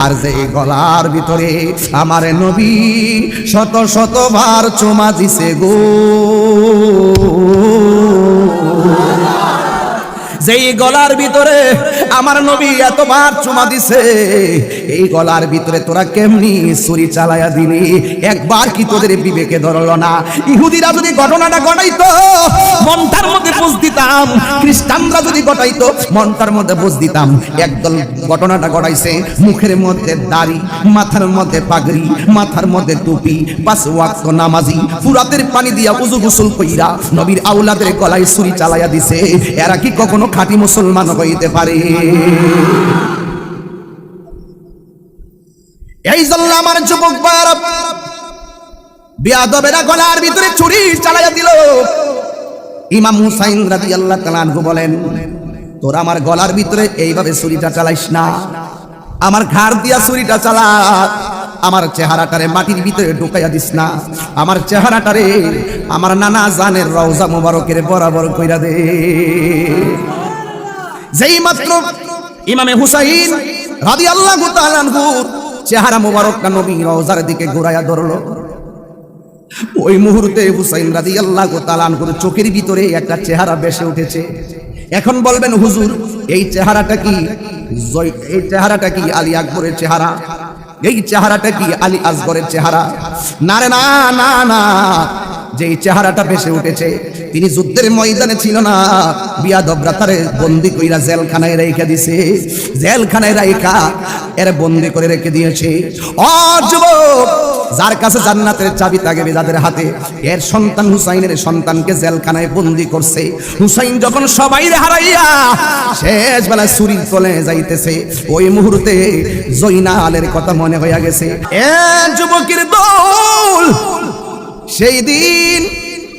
আর যে গলার ভিতরে আমার নবী শত শতবার চুমা দিছে গো। যেই গলার ভিতরে আমার নবী এতবার চুমা দিছে, এই গলার ভিতরে তোরা কেমনি ছুরি চালায়া দিলি? একবার কি তোদের বিবেকে ধরলো না? ইহুদিরা যদি ঘটনাটা ঘটাইতো, মনটার মধ্যে বুঝ দিতাম, খ্রিস্টানরা যদি ঘটাইতো, মনটার মধ্যে বুঝ দিতাম, একদল ঘটনাটা ঘটাইছে, মুখের মধ্যে দাড়ি, মাথার মধ্যে পাগড়ি, মাথার মধ্যে টুপি, পাঁচ ওয়াক্ত নামাজি, ফুরাতের পানি দিয়া উজু গোসল কইরা নবীর আউলাদের গলায় ছুরি চালাইয়া দিছে। এরা কি কখনো খাঁটি মুসলমান হইতে পারে। এই জন্য আমার যুবক ভাইয়েরা বিয়াদবেরা গলার ভিতরে ছুরি চালাইয়া দিল। ইমাম হুসাইন রাজি আল্লাহ তালানহু বলেন, তোর আমার গলার ভিতরে এইভাবে ছুরিটা চালাইস না। আমার ঘাড় দিয়া ছুরিটা চালা। আমার চেহারাটারে মাটির ভিতরে ঢুকাইয়া দিস না। আমার চেহারাটারে আমার নানা জানের রওজা মোবারকের বরাবর কইরা দে। যেই মাত্র ইমামে হুসাইন রাদি আল্লাহ চেহারা মোবারকটা নবী রওজার দিকে ঘুরাইয়া ধরলো। ওই মুহূর্তে হুসাইন রাজি আল্লাহ তালানহুর চোখের ভিতরে একটা চেহারা বেসে উঠেছে। এখন বলবেন, হুজুর, এই চেহারাটা কি এই চেহারাটা কি আলী আকবরের চেহারা? এই চেহারাটা কি আলী আসগরের চেহারা? না রে না না না, যেই চেহারাটা বেসে উঠেছে তিনি যুদ্ধের ময়দানে ছিল না। বিয়া দবরাতারে বন্দি কইরা জেলখানায় রেখে দিছে। জেলখানায় রাইখা এর বন্দি করে রেখে দিয়েছে। যুবক, যার কাছে জান্নাতের চাবি থাকবে যাদের হাতে, এর সন্তান হুসাইনের সন্তানকে জেলখানায় বন্দি করছে। হুসাইন যখন সবাই হারাইয়া শেষ বেলায় ছুরি চলে যাইতেছে, ওই মুহূর্তে জৈনালের কথা মনে হইয়া গেছে। এ, যুবকের দল, সেই দিন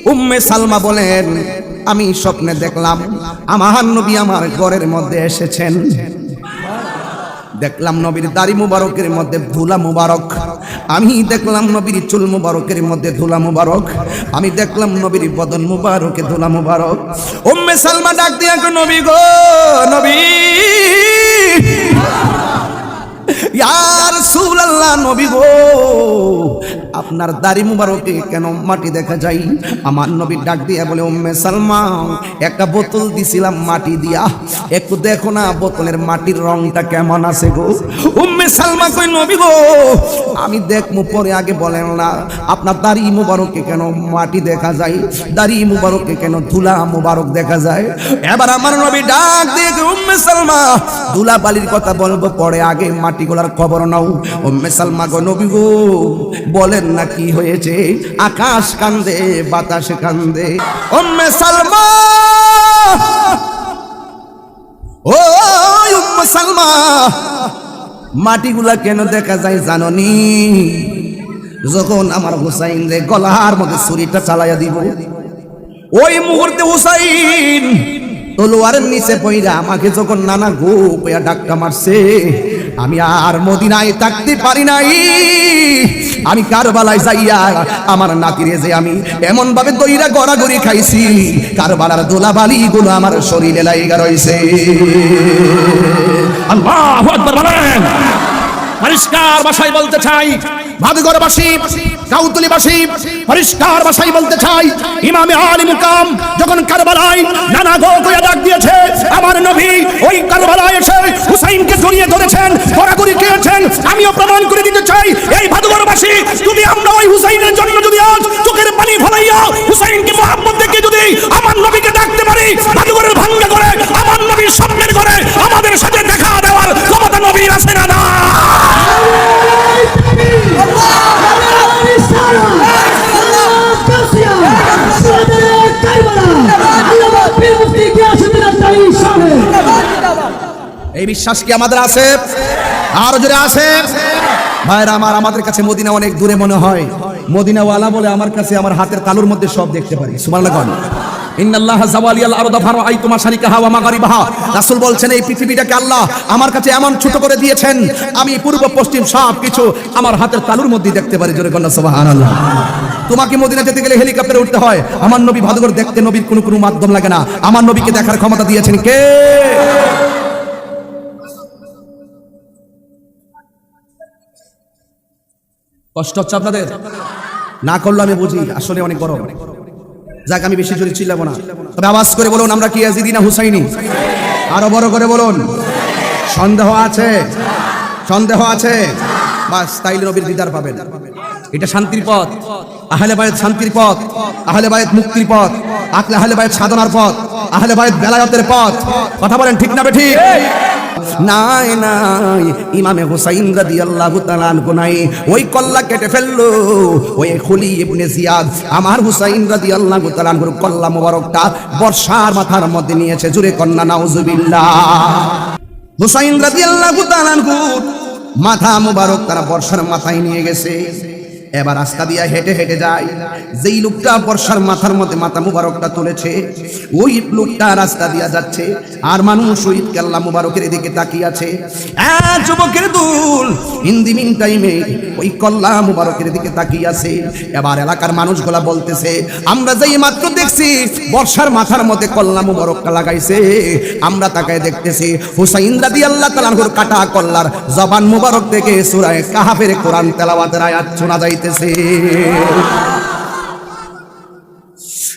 উম্মে সালমা বলেন, আমি স্বপ্নে দেখলাম, আমার নবী আমার ঘরের মধ্যে এসেছেন। দেখলাম নবীর দাড়ি মুবারকের মধ্যে ধুলা মুবারক। আমি দেখলাম নবীর চুল মুবারকের মধ্যে ধুলা মুবারক। আমি দেখলাম নবীর বদন মুবারকে ধুলা মুবারক। উম্মে সালমা ডাক দিয়া নবী গো, নবী। ইয়ার সুলাল্লাহ নবী গো, আপনার দাড়ি মুবারকে কেন মাটি দেখা যায়? আমার নবী ডাক দিয়া বলে, উম্মে সালমা একটা বোতল দিছিলাম মাটি দিয়া। একটু দেখো না, বোতলের মাটির রংটা কেমন আছে গো? উম্মে সালমা কই নবী গো, আমি দেখমু পরে আগে বলেন না, আপনার দাড়ি মুবারকে কেন মাটি দেখা যায়? দাড়ি মুবারকে কেন ধুলা মুবারক দেখা যায়? এবার আমার নবী ডাক দিয়ে উম্মে সালমা ধুলা বালির কথা বলব, পরে আগে মাটিগুলার খবর নাও। উম্মে সালমা গো নবী গো, বলেন না কি হয়েছে? আকাশ কান্দে, বাতাস কান্দে। উম্মে সালমা! ও উম্মে সালমা, মাটিগুলা কেন দেখা যায় জাননি? যখন আমার হুসাইন রে গলার মধ্যে ছুরিটা চালাইয়া দিব, ওই মুহূর্তে হুসাইন তলোয়ারের নিচে পইরা আমাকে যখন নানা গো পয়া ডাক্কা মারছে আমি আর মদিনায় থাকতে পারি নাই। আমি কারবালায় যাইয়া আমার নাতিরে যে আমি এমন ভাবে দইরা গড়াগড়ি খাইছি, কারবালার দোলাবালি গুলো আমার শরীরে লাইগা রয়েছে আল্লাহ বলেন। পরিষ্কার ভাষায় বলতে চাই। ভাদগরবাসী কাউতলিবাসী পরিষ্কার ভাষায় বলতে চাই। ইমামে আলী মুকাম যখন কারবালায় নানা গো করে ডাক দিয়েছে, আমার নবী ওই কারবালায় এসে হুসাইনকে জড়িয়ে ধরেছেন গড়াগড়ি খেয়েছেন। আমিও প্রমাণ করে দিতে চাই, এই ভাদুগরবাসী যদি আমরা ওই হুসাইনের জন্য যদি আজ চোখের পানি ফলাইয়া হুসাইনকে মোহাম্মদ দেখে যদি আমার নবীকে ডাকতে পারি ভাদুগরের ভাঙ্গা করে আমার নবীর স্বপ্নের করে এই বিশ্বাস কি আমাদের আছে? আরও জোরে আছে? ভাইরা, আমার, আমাদের কাছে মদিনা অনেক দূরে মনে হয়। মদিনাওয়ালা বলে আমার কাছে আমার হাতের তালুর মধ্যে সব দেখতে পারি। সুবহানাল্লাহ রাসূল বলছেন, এই পৃথিবীটাকে আল্লাহ আমার কাছে এমন ছোট করে দিয়েছেন, আমি পূর্ব, পশ্চিম সব কিছু আমার হাতের তালুর মধ্যে দেখতে পারি। জোরে কন্যা সুবহানাল্লাহ। তোমাকে মদিনা যেতে গেলে হেলিকপ্টারে উঠতে হয়। আমার নবী ভাদুগর দেখতে নবীর কোনো কোনো মাধ্যম লাগে না। আমার নবীকে দেখার ক্ষমতা দিয়েছেন কে? কষ্ট হচ্ছে আপনাদের? না করলে আমি বুঝি, আসলে অনেক গরম যাক, আমি বেশি জোরে চিল্লাবো না। তবে আওয়াজ করে বলুন, আমরা কি ইয়াজিদি হুসাইনি? আরও বড় করে বলুন। সন্দেহ আছে? সন্দেহ আছে? বাস, তাইলে নবীর দিদার পাবেন। এটা শান্তির পথ। আহলে বায়ত শান্তির পথ। আহলে বায়ত মুক্তির পথ। আকলে আহলে বায়ত সাধনার পথ। আহলে বায়ত বেলায়তের পথ। কথা বলেন ঠিক না বে ঠিক? নাই নাই। ইমামে হুসাইন রাদিয়াল্লাহু তাআলা আনহু নাই। ওই কল্লা কেটে ফেলল। ওই খুলি ইবনে জিয়াদ। আমার হুসাইন রাদিয়াল্লাহু তাআলা আনহুর কল্লা মোবারকটা বর্ষার মাথার মধ্যে নিয়েছে। জুরে কন্যা, নাউজুবিল্লাহ। হুসাইন রাদিয়াল্লাহু তাআলা আনহুর মাথা মোবারক তারা বর্ষার মাথায় নিয়ে গেছে। এবার রাস্তা দিয়া হেঁটে হেঁটে যায়। যেই লোকটা বর্ষার মাথার মধ্যে মাথা মুবারকটা তুলেছে, ওই লোকটা রাস্তা দিয়া যাচ্ছে। আর মানুষ ওই কেল্লা মুবারকের দিকে তাকিয়ে আছে। যুবকের দুল হিন্দি মিন টাইমে ওই কল্লা মুবারকের দিকে তাকিয়ে আছে। এবার এলাকার মানুষগুলা বলতেছে, আমরা যেই মাত্র দেখছি, বর্ষার মাথার মধ্যে কল্লা মুবারকটা লাগাইছে। আমরা তাকায় দেখতেছি, হুসাইন রাদি আল্লাহ তালাহুর কাটা কল্লার জবান মুবারক থেকে সুরায় কাহাফের কোরআন তেলাওয়াতের আয়াত শোনা যাইতেছে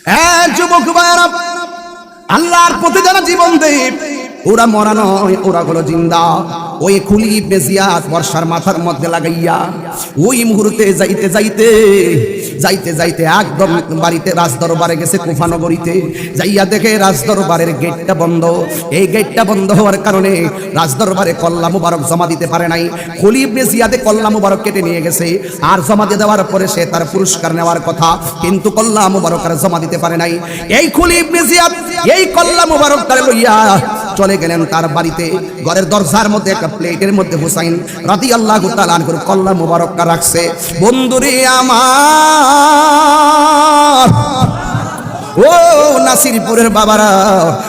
হ্যাঁ যুবক ভাইয়ারা, আল্লাহর পথে যারা জীবন দেব ওরা মরা নয়, ওরা হলো জিন্দা। ওই খুলি বেজিয়া বর্ষার মাথার মধ্যে লাগাইয়া ওই মুহূর্তে যাইতে যাইতে যাইতে যাইতে একদম বাড়িতে রাজদরবারে গেছে কুফানগরীতে। যাইয়া দেখে রাজদরবারের গেটটা বন্ধ। এই গেটটা বন্ধ হওয়ার কারণে রাজদরবারে কল্লা মুবারক জমা দিতে পারে নাই। খুলি ইবনে জিয়াদে কল্লা মুবারক কেটে নিয়ে গেছে। আর জমা দিয়ে দেওয়ার পরে সে তার পুরস্কার নেওয়ার কথা কিন্তু কল্লা মুবারক আর জমা দিতে পারে নাই। এই খুলি জিয়াদ, এই কল্লা মুবারক তার লইয়া চলে গেলেন তার বাড়িতে। ঘরের দরজার মধ্যে একটা প্লেটের মধ্যে হুসাইন রাতি আল্লাহ করে কল্লা মুবারকটা রাখছে। বন্ধুরে আমার ও নাসিরপুরের বাবারা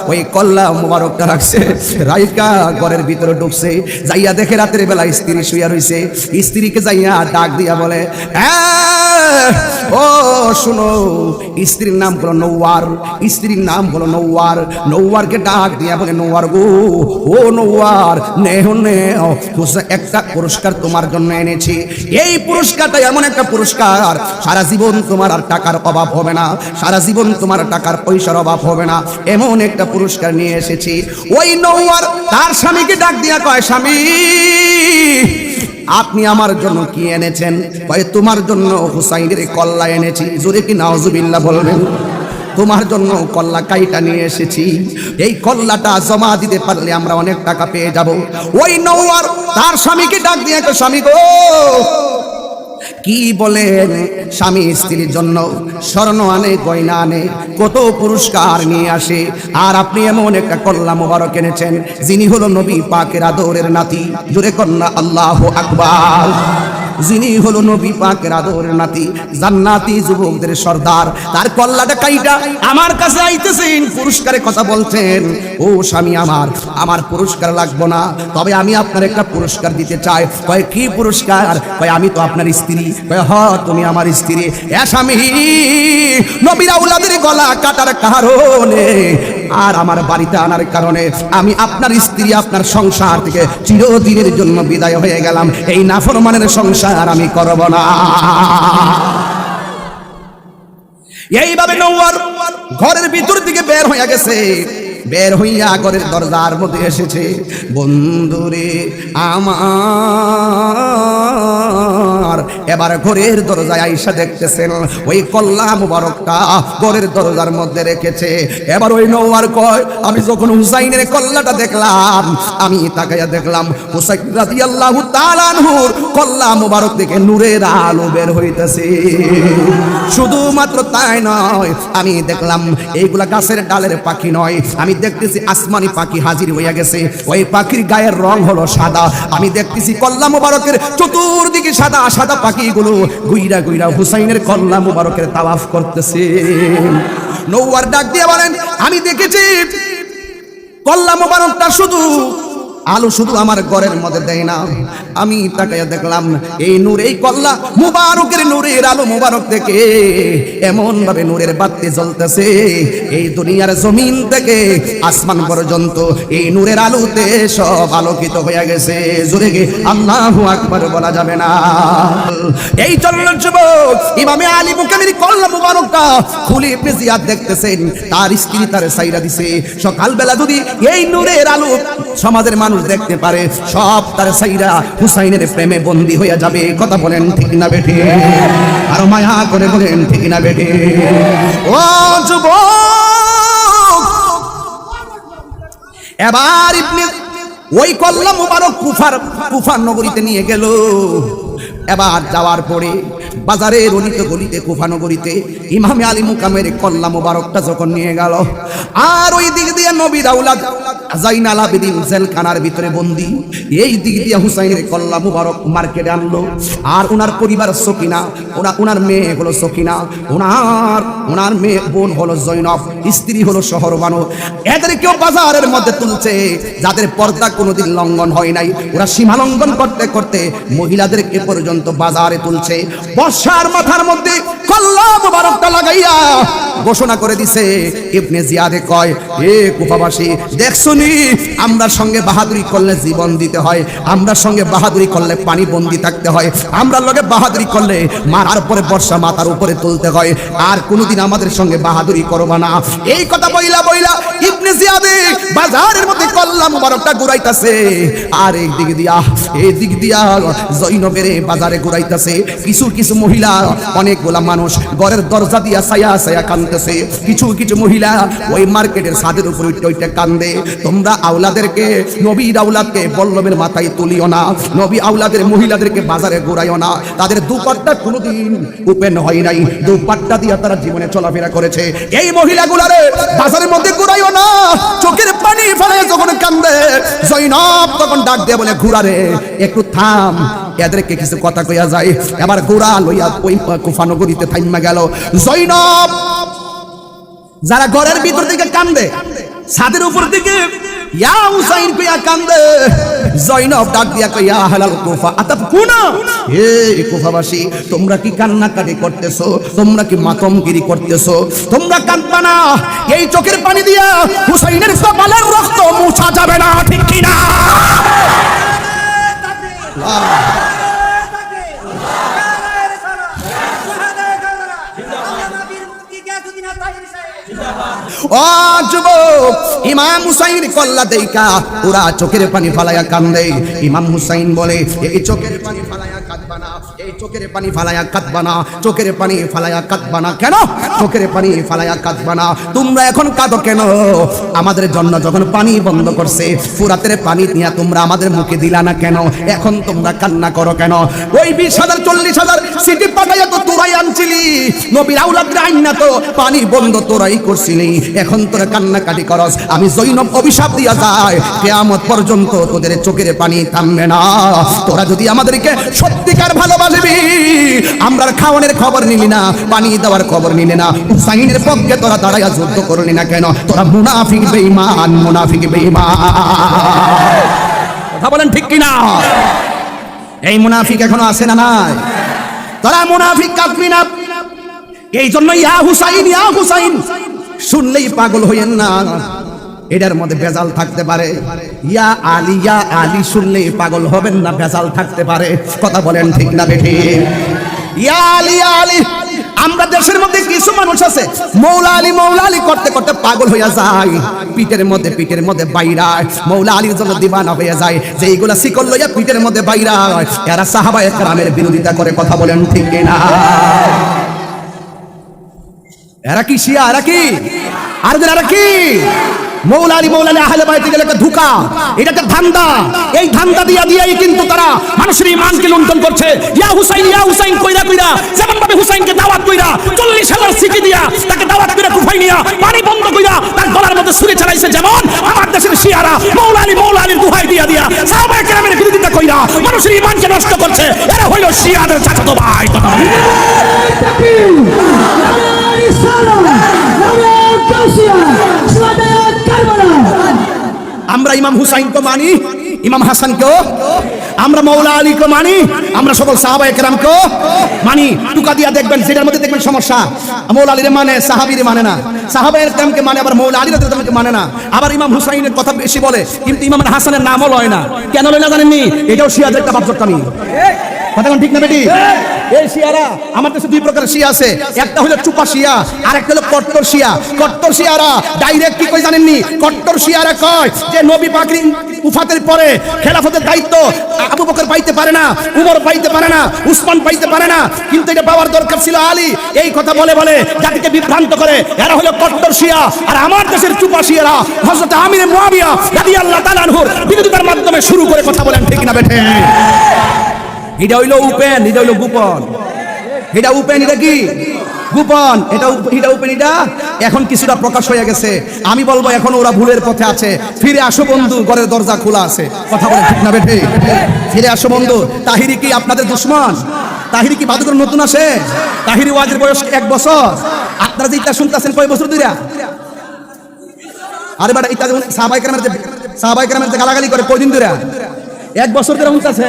ওই কল্লা মুবারকটা রাখছে। রাইকা ঘরের ভিতরে ঢুকছে যাইয়া দেখে রাতের বেলা স্ত্রী শুইয়া রইছে। স্ত্রীকে যাইয়া ডাক দিয়া বলে "আহ, ও, শুনো, স্ত্রীর নাম হলো নৌয়ার, স্ত্রীর নাম হলো নৌয়ার। নৌয়ারকে ডাক দিয়া বলে, নৌয়ার গো, ও নৌয়ার, নেহ হুসা- একটা পুরস্কার তোমার জন্য এনেছি। এই পুরস্কারটা এমন একটা পুরস্কার, সারা জীবন তোমার আর টাকার অভাব হবে না, সারা জীবন তোমার টাকার পয়সার অভাব হবে না। এমন একটা পুরস্কার নিয়ে এসেছি। ওই নৌয়ার, তার স্বামীকে ডাক দিয়া কয়, স্বামী আপনি আমার জন্য কি এনেছেন? ভাই তোমার জন্য হুসাইনের কল্লা এনেছি। জোরে কি নাওজুবিল্লা বলবেন? তোমার জন্য কল্লা কাইটা নিয়ে এসেছি। এই কল্লাটা জমা দিতে পারলে আমরা অনেক টাকা পেয়ে যাব। ওই নৌয়ার তার স্বামীকে ডাক দিয়ে স্বামী গো কি বলেন স্বামী স্ত্রীর জন্য স্বর্ণ আনে, গয়না আনে, কত পুরস্কার নিয়ে আসে? আর আপনি এমন একটা কল্লা মোবারক এনেছেন, যিনি হলো নবী পাকের আদরের নাতি। জুড়ে কন্যা, আল্লাহ আকবার। যিনি হলো নবী পাকের আদরের নাতি, জান্নাতি যুবকদের সর্দার। তার কল্লাটা কাইটা আমার কাছে আইতেছেন পুরস্কারের কথা বলছেন। ও স্বামী আমার আমার পুরস্কার লাগবো না। তবে আমি আপনার একটা পুরস্কার দিতে চাই। কয়, কি পুরস্কার? কয়, আমি তো আপনার স্ত্রী। কয়, হ, তুমি আমার স্ত্রী। এ স্বামী, নবীরা উলাদের গলা কাটার কারণে আর আমার বাড়িতে আনার কারণে আমি আপনার স্ত্রী, আপনার সংসার থেকে চিরদিনের জন্য বিদায় হয়ে গেলাম। এই নাফরমানের সংসার আমি করব না। এইভাবে নৌয়ার ঘরের ভিতর দিকে বের হয়ে গেছে। বের হইয়া ঘরের দরজার মধ্যে এসেছে, বন্ধুরে, আমার। এবার ঘরের দরজায় আইসা দেখতেছেন, ওই কল্লা মুবারকটা ঘরের দরজার মধ্যে রেখেছে। এবার ওই নৌয়ার কয়, আমি যখন হুসাইনের কল্লাটা দেখলাম, আমি তাকাইয়া দেখলাম, হুসাইন রাদিয়াল্লাহু তাআলা আনহুর কল্লা মুবারক থেকে নূরের আলো বের হইতেছে। শুধুমাত্র তাই নয়, আমি দেখলাম, এইগুলা গাছের ডালের পাখি নয়, আমি দেখতেছি আসমানি পাখি হাজির হইয়া গেছে। ওই পাখির গায়ের রং হলো সাদা। আমি দেখতেছি কল্লা মুবারকের চতুর্দিকে সাদা সাদা পাখিগুলো গুইরা গুইরা হুসাইনের কল্লা মুবারকের তাওয়াফ করতেছে। নৌয়ার ডাক দিয়ে বলেন, আমি দেখেছি কল্লা মোবারকটা শুধু আলো শুধু আমার ঘরের মধ্যে দেয় না। আমি তাকাইয়া দেখলাম, এই নূর এই কল্লা, মুবারকের নূরের আলো মুবারক থেকে এমন ভাবে নূরের বাতি জ্বলতেছে। এই দুনিয়ার জমিন থেকে আসমান পর্যন্ত এই নূরের আলোতে সব আলোকিত হয়ে গেছে। জোরে গে, আল্লাহু আকবার বলা যাবে না। এই চলল যুবক, ইমামে আলী মুকামির কল্লা মুবারকটা খুলে পেজিয়াত দেখতেছেন, তার স্ত্রী তার সাইরা দিছে। সকালবেলা যদি এই নূরের আলো সমাজের মানুষ দেখতে পারে, সব তার সাইরা হুসাইনের প্রেমে বন্দি হইয়া যাবে, কথা বলেন ঠিক না বেটে আর মায়া করে বলেন ঠিক না বেটে ও যুব এবার ইবনে ওই কল্লা মুবারক কুফার কুফার নগরীতে নিয়ে গেল। এবার যাওয়ার পরে বাজারের অলিতে গলিতে কুফা নগরীতে ইমামে আলী মুকামের কল্লা মুবারকটা যখন নিয়ে গেল, আর ওই দিক দিয়ে নবী দাউলাদ আবেদিন জেলখানার ভিতরে বন্দি, এই দিক দিয়ে হুসাইনের কল্লা মুবারক মার্কেটে আর ওনার পরিবার সকিনা ওনা ওনার মেয়ে হলো সকিনা ওনার ওনার মেয়ে বোন হলো জৈনব, স্ত্রী হলো শহর বানো বাজারের মধ্যে তুলছে, যাদের পর্দা কোনোদিন লঙ্ঘন হয় নাই। ওরা সীমা লঙ্ঘন করতে করতে মহিলাদেরকে পর্যন্ত বাজারে তুলছে। বর্ষার মাথার মধ্যে লাগাইয়া ঘোষণা করে দিছে। ইবনে জিয়াদে কয়, এ কুফাবাসী আমরার সঙ্গে বাহাদুরি করলে জীবন দিতে হয় আমরার সঙ্গে বাহাদুরি করলে পানি বন্দি থাকতে হয়, আমরা লগে বাহাদুরি করলে মারার পরে বর্ষা মাথার উপরে তুলতে হয়, আর কোনোদিন আমাদের সঙ্গে বাহাদুরি করবা না। এই কথা বইলা বইলা ইবনে জিয়াদে বাজারের মধ্যে কল্লা মুবারকটা ঘুরাইতাছে। আর এই দিক দিয়া, এই দিক দিয়া জৈনবের বাজারে ঘুরাইতাছে। কিছু কিছু মহিলা অনেকগুলা মানুষ। ঘরের দরজা দিয়া সায়া সায়া কান্দতেছে কিছু কিছু মহিলা ওই মার্কেটের ছাদের উপর উঠে কান্দে। তোমরা আউলাদেরকে, নবীর আউলাদকে বল্লমের মাথায় তুলিও না। নবী আউলাদের মহিলাদেরকে বাজারে ঘুরাইও না। তাদের দুপাট্টা কোনোদিন ওপেন হয় নাই। দুপাট্টা দিয়া তারা জীবনে চলাফেরা করেছে। এই মহিলাগুলারে বাজারের মধ্যে ঘুরাইও না। চোখের পানি ফেলে যখন কান্দে জৈনব তখন ডাক দিয়ে বলে ঘুরারে একটু থাম এদেরকে কিছু কথা কইয়া যায়। এবার গোড়া লইয়া ওই কুফানগরীতে থাইমা গেল। জৈনব, যারা ঘরের ভিতর থেকে কান্দে, ছাদের উপর থেকে ইয়া হুসাইন কইয়া কান্দে। জৈনব ডাক দিয়া কইয়া হালাল কুফা আতাব কুনা হে কুফাবাসী, তোমরা কি কান্নাকাটি করতেছো? তোমরা কি মাতমগিরি করতেছো? তোমরা কাঁদবা না। এই চোখের পানি দিয়া হুসাইনের কপালের রক্ত মুছা যাবে না, ঠিক কি না কল্লা দেইকা ওরা চোখের পানি ফালাইয়া কান্দে। ইমাম হুসাইন বলে এই চোখের পানি ফালাইয়া চোখের পানি চোখের পানি কেন? চোখের পানি তোমরা এখন কাঁদো কেন? আমাদের জন্য যখন পানি বন্ধ করছে পানি নিয়ে তোমরা আমাদের মুখে দিলা না কেন? এখন তোমরা কান্না করো কেন? ওই বিশ হাজার, চল্লিশ হাজার সিটি পাঠাইয়া তো তোরাই আনছিলি। নবীর তো, পানি বন্ধ তোরাই করছিলি। এখন তোরা কান্নাকাটি করস। আমি জৈনব অভিশাপ দিয়া যায় কেয়ামত পর্যন্ত তোদের চোখের পানি থামবে না। তোরা যদি আমাদেরকে সত্যিকার ভালোবাসবি আমরা খাওয়ানোর খবর নিলি না, পানি দেওয়ার খবর নিলি না, হুসাইনের পক্ষে তোরা দাঁড়াইয়া যুদ্ধ করলি না কেন? তোরা মুনাফিক, বেঈমান মুনাফিক, বেঈমান। কথা বলেন ঠিক কিনা? এই মুনাফিক এখনও আসে না নাই? তোরা মুনাফিক কাঁদবি না। এই জন্য ইয়া হুসাইন ইয়া হুসাইন, শুনলেই পাগল হইয়েন না। এটার মধ্যে বেজাল থাকতে পারে। ইয়া আলী ইয়া আলী শুনলেই পাগল হবেন না বেজাল থাকতে পারে। কথা বলেন ঠিক না বেঠি? ইয়া আলী আলী, আমরা দেশের মধ্যে কিছু মানুষ আছে, মৌলা আলী মৌলা আলী করতে করতে পাগল হইয়া যায়। পিঠের মধ্যে পিঠের মধ্যে বাইরা, মৌলা আলীর জন্য দিবানা হয়ে যায়। যে এইগুলা শিকল লইয়া পিঠের মধ্যে বাইরা, এরা সাহাবা একরামের বিরোধিতা করে কথা বলেন ঠিক না এরা কি শিয়া? এরা কি? আর এরা কি? মৌলালি মৌলালি আহলে বাইতে গেলে একটা ধোকা। এটা একটা ধান্দা। এই ধান্দা দিয়া দিয়াই কিন্তু তারা মানুষের ইমানকে লুণ্ঠন করছে। ইয়া হুসাইন ইয়া হুসাইন কইরা কইরা যেমন ভাবে হুসাইনকে দাওয়াত কইরা চল্লিশ হাজার সিটি দিয়া তাকে দাওয়াত কইরা কুফাই নিয়া পানি বন্ধ কইরা তার গলার মধ্যে ছুরি চালাইছে যেমন আমার দেশের শিয়ারা মৌলালি মৌলালির দুহাই দিয়া দিয়া সাহাবায়ে কেরামের বিরোধিতা কইরা মানুষের ইমানকে নষ্ট করছে। এরা হইল শিয়াদের চাচাতো ভাই, কথা। আমরা ইমাম হুসাইন তো মানি, ইমাম হাসানকেও। আমরা মৌলা আলীকে মানি, আমরা সকল সাহাবা একরামকে মানি। টুকা দিয়া দেখবেন সেটার মধ্যে দেখবেন সমস্যা। মৌলা আলীরে মানে সাহাবিরে মানে না। সাহাবা একরামকে মানে আবার মৌলা আলী রাদিয়াল্লাহু মানে না। আবার ইমাম হুসাইনের কথা বেশি বলে, কিন্তু ইমাম হাসানের নামও লয় না। কেন লয় না জানেননি? এটাও শিয়াদের একটা বাপজটকামি কথা ঠিক না বেটি? এই শিয়ারা, আমার দেশে দুই প্রকার শিয়া আছে। একটা হলো চুপা শিয়া আর একটা হলো কট্টর শিয়া। কট্টর শিয়ারা ডাইরেক্ট কি কই জানেননি? কট্টর শিয়ারা কয় যে নবী পাকরি উফাতের পরে খেলাফতের দায়িত্ব আবু বকর পাইতে পারে না, উমর পাইতে পারে না, উসমান পাইতে পারে না। কিন্তু এটা পাওয়ার দরকার ছিল আলী। এই কথা বলে বলে জাতিকে বিভ্রান্ত করে। এরা হলো কট্টর শিয়া। আর আমার দেশের চুপা শিয়ারা, হযরত আমির মুয়াবিয়া রাদিয়াল্লাহু তাআলা আনহুর বিরোধিতার মাধ্যমে শুরু করে কথা বলেন, ঠিক না বেঠে? এটা হইল উপেন, এটা হইল গোপন। এটা উপেন, এটা কি? গোপন। এটা এটা উপেন, এটা? এখন কিছুটা প্রকাশ হয়ে গেছে। আমি বলব এখন ওরা ভুলের পথে আছে। ফিরে আসো বন্ধু, ঘরের দরজা খোলা আছে। কথা বলে ঠিক না, বেঠে? ফিরে আসো বন্ধু। তাহিরি কি আপনাদের দুশ্মন? তাহিরি কি বাদুকের নতুন আসে? তাহিরি ওয়াজের বয়স এক বছর। আপনারা যে ইটা শুনতেছেন কয় বছর ধরে আরে বেটা ইটা যেমন সাহাবাই কেরামের যে সাহাবাই কেরামের গালাগালি করে, কয়দিন ধরে এক বছর ধরে হুঁচাছে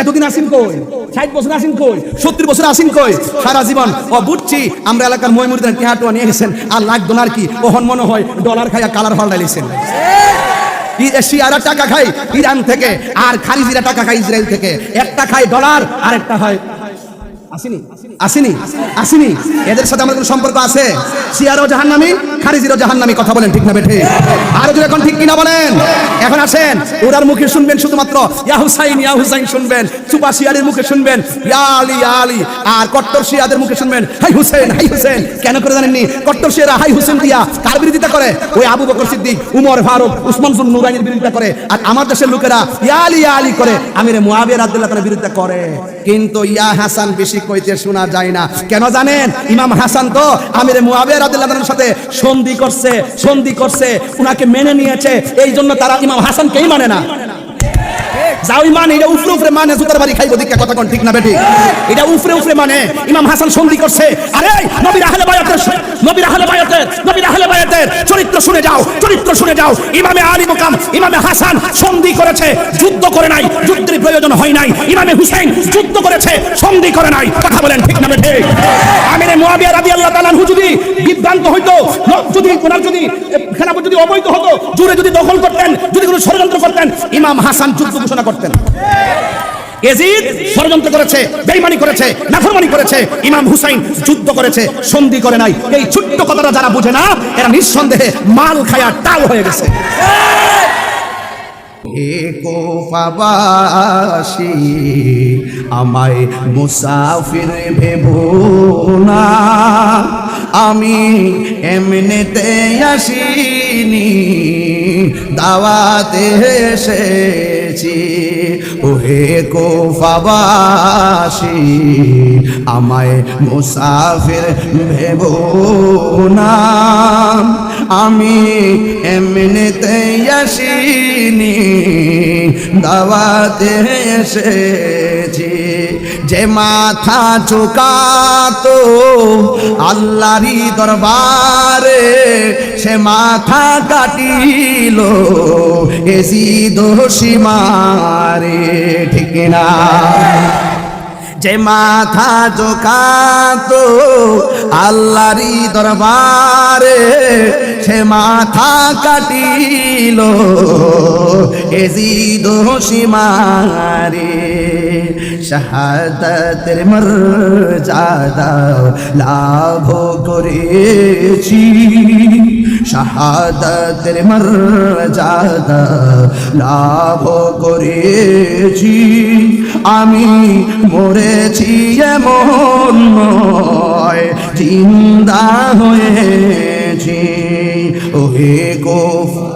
এতদিন আসিন কই? ষাট বছর আসিন কই? সত্তর বছর আসিন কই? সারা জীবন, ও বুঝছি আমরা এলাকার ময়মুরিদান টিহাটুয়া নিয়ে গেছেন আর না আর কি? ওহন মনে হয় ডলার খাইয়া কালার হল ডালিছেন শিয়ারা টাকা খায় ইরান থেকে, আর খারিজিরা টাকা খাই ইসরায়েল থেকে। একটা খাই ডলার আর একটা হয় আসেনি? আসেনি? আসেনি? এদের সাথে আমাদের কোনো সম্পর্ক আছে? সিয়ারও জাহান্নামী খারিজিরও জাহান্নামী কথা বলেন ঠিক না বেঠে? আর যদি এখন ঠিক কিনা বলেন? এখন আসেন ওরার মুখে শুনবেন শুধুমাত্র, ইয়া হুসাইন ইয়া হুসাইন শুনবেন। সুপা শিয়ারের মুখে শুনবেন, ইয়া আলী ইয়া আলী। আর কট্টর শিয়াদের মুখে শুনবেন, হাই হুসেন হাই হুসেন। কেন করে জানেননি? কট্টর শিয়ারা হাই হুসেন দিয়া। কার বিরোধিতা করে? ওই Abu Bakr Siddique, Umar, Farooq, Usman সুন নুরাইনের বিরোধিতা করে। আর আমার দেশের লোকেরা, ইয়া আলী ইয়া আলী করে। আমিরে মুয়াবিয়া রাদিয়াল্লাহু তাআলার বিরোধিতা করে। কিন্তু ইয়া হাসান বেশি কইতে শোনা যায় না। কেন জানেন? ইমাম হাসান তো আমির মুআবিয়া রাদিয়াল্লাহু সাথে সন্ধি করছে সন্ধি করছে, উনাকে মেনে নিয়েছে এই জন্য তারা ইমাম হাসানকেই মানে না। যাও ইমান এটা উফরে উফরে মানে জুতার বাড়ি খাইবো দীক্ষা কথা কোন ঠিক না বেটি? এটা উফরে উফরে মানে ইমাম হাসান সন্ধি করছে। আরে নবীর আহলে বায়াতের নবীর আহলে বায়াতের নবীর আহলে বায়াতের চরিত্র শুনে যাও চরিত্র শুনে যাও। ইমামে আলী মুকাম ইমামে হাসান সন্ধি করেছে যুদ্ধ করে নাই যুদ্ধের প্রয়োজন হয় নাই। ইমামে হুসাইন যুদ্ধ করেছে সন্ধি করে নাই। কথা বলেন ঠিক না বেটি? আমিরে মুয়াবিয়া রাদিয়াল্লাহু তাআলা যদি বিভ্রান্ত হইতো যদি ওনার যদি এ, যদি অবৈধ হতো জুড়ে যদি দখল করতেন যদি কোনো ষড়যন্ত্র করতেন ইমাম হাসান যুদ্ধ ঘোষণা করতেন। এজিদ ষড়যন্ত্র করেছে, বেইমানি করেছে, নাফরমানি করেছে, ইমাম হুসাইন যুদ্ধ করেছে, সন্ধি করে নাই। এই ছোট্ট কথাটা যারা বুঝে না, এরা নিঃসন্দেহে মাল খায়া টাল হয়ে গেছে। কোফাবাসী আমায় মুসাফির ভেবো না। আমি এমনিতে আসিনি, দাওয়াতে এসেছি ও হে কোফাবাসী আমায় মুসাফির ভেবো না। আমি এমনিতে আসিনি দাওয়াতে এসেছি যে মাথা চুকাতো আল্লাহরই দরবারে, সে মাথা কাটিল এসি দোষী মারে, ঠিক না? যে মাথা চোখাতো আল্লাহরই দরবারে, সে মাথা কাটিল এজি দোষী মারে শাহাদাতের মর্যাদা লাভ করেছি। শাহাদাতের মর্যাদা লাভ করেছি। আমি মরেছি এমন নয়, জিন্দা হয়েছি। ওহে গোফ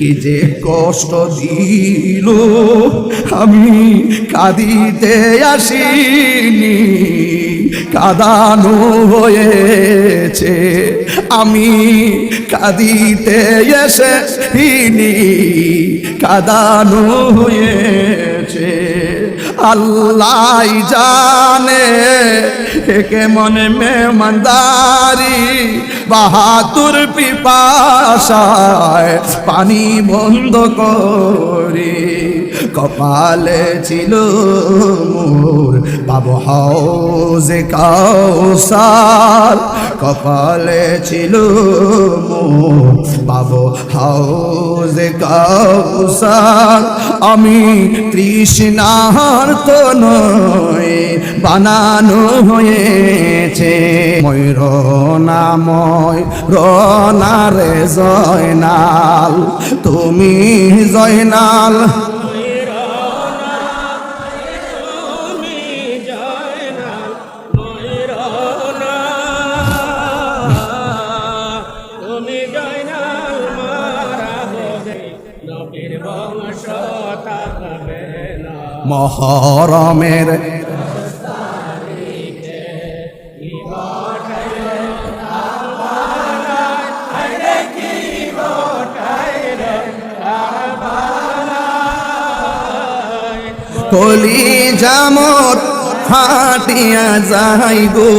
কি যে কষ্ট দিল, আমি কাঁদিতে আসিনি, কাদানো হয়েছে, আমি কাঁদিতে এসে ইনি কাদানো হয়েছে আল্লাহ জানে একে মনে মেহমানদারি বাহাতুর পিপাসায় পানি বন্ধ করে। কপালে ছিল মোর বাবু হাউজে কাউসার। কপালে ছিল মোর বাবু হাউজে কাউসার। আমি তৃষ্ণার তো নয় বানানো হয়েছে। ময়ূর নাময় রনারে জয়নাল। তুমি জয়নাল। মহরমের কলি জামর ফাটিয়া যাই গো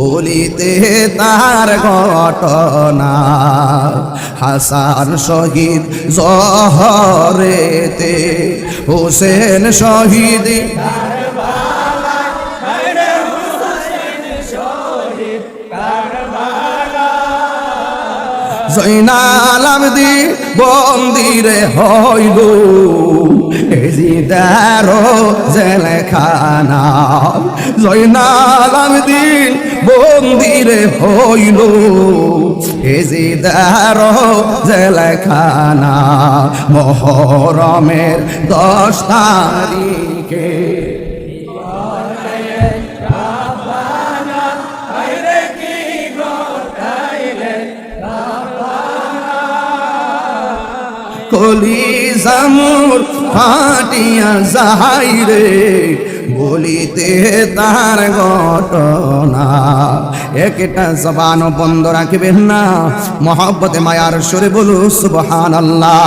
বলিতে তার ঘটনা। হাসান শহীদ জহরেতে হোসেন শহীদ জৈনাল আবদি বন্দিরে হইল। এজিদার জেলখানা। জৈনাল আবদিন বন্দিরে হইল। এজিদার জেলখানা মহরমের দশ তারিখে। কলি জামুর ফাটিয়া যাই রে, বলিতে তার ঘটনা। একটা জবান বন্ধ রাখবেন না, মহব্বতে মায়ার সরে বলু সুবহান আল্লাহ